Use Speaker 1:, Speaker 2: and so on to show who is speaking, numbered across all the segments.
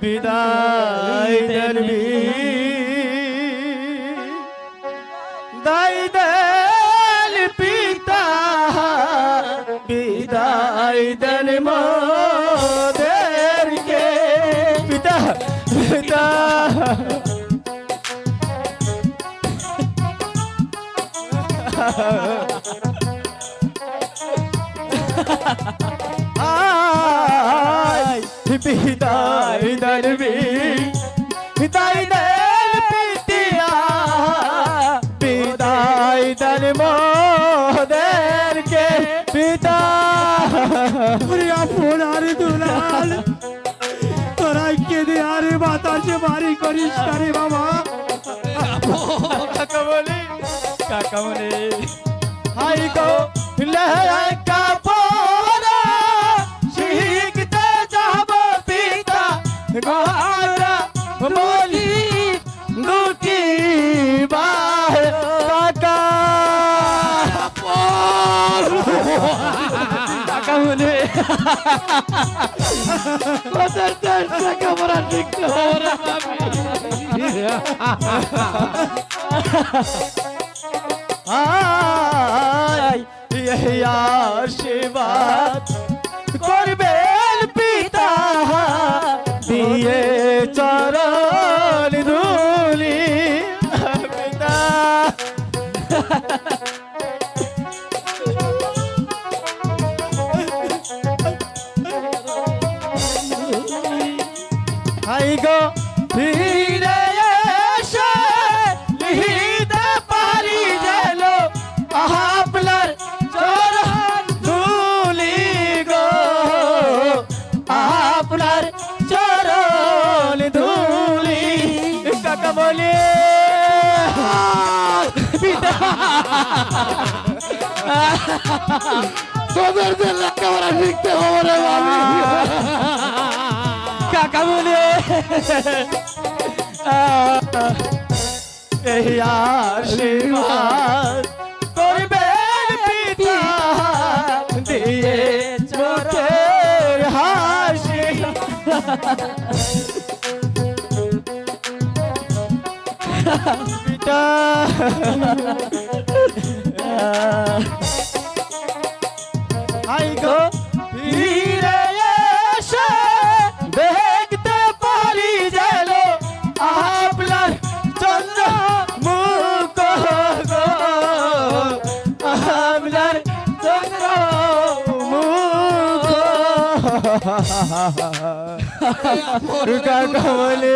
Speaker 1: বিদায় দেনবি দাই দেন পিতা বিদায় দেন মোদেরকে পিতা পিতা আয় বিদায় দেনবি বিদায় দেন পিতিয়া বিদায় দেন মোদেরকে পিতা
Speaker 2: ওরে আপন আরে দুলাল তোরাই কেঁদে আরে বাতাসে বাড়ি করিস না বাবা
Speaker 1: কাকা বলি কাকা বলি হাই গো লেকা বলি হবে আয় আপনার চরণ ধুলি। কাকা বলে পিতা!
Speaker 2: তোদের যে লেখাপড়া শিখতে হবে রে
Speaker 1: কাকা বলে আই গো ফিরে এসে দেখতে পারি যেন আপনার চন্দ্র মুখ। গো আপনার চন্দ্র মুখ। কাকা বলে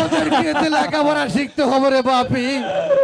Speaker 2: তোদেরকে লেখাপড়া শিখতে হবে রে বাপি।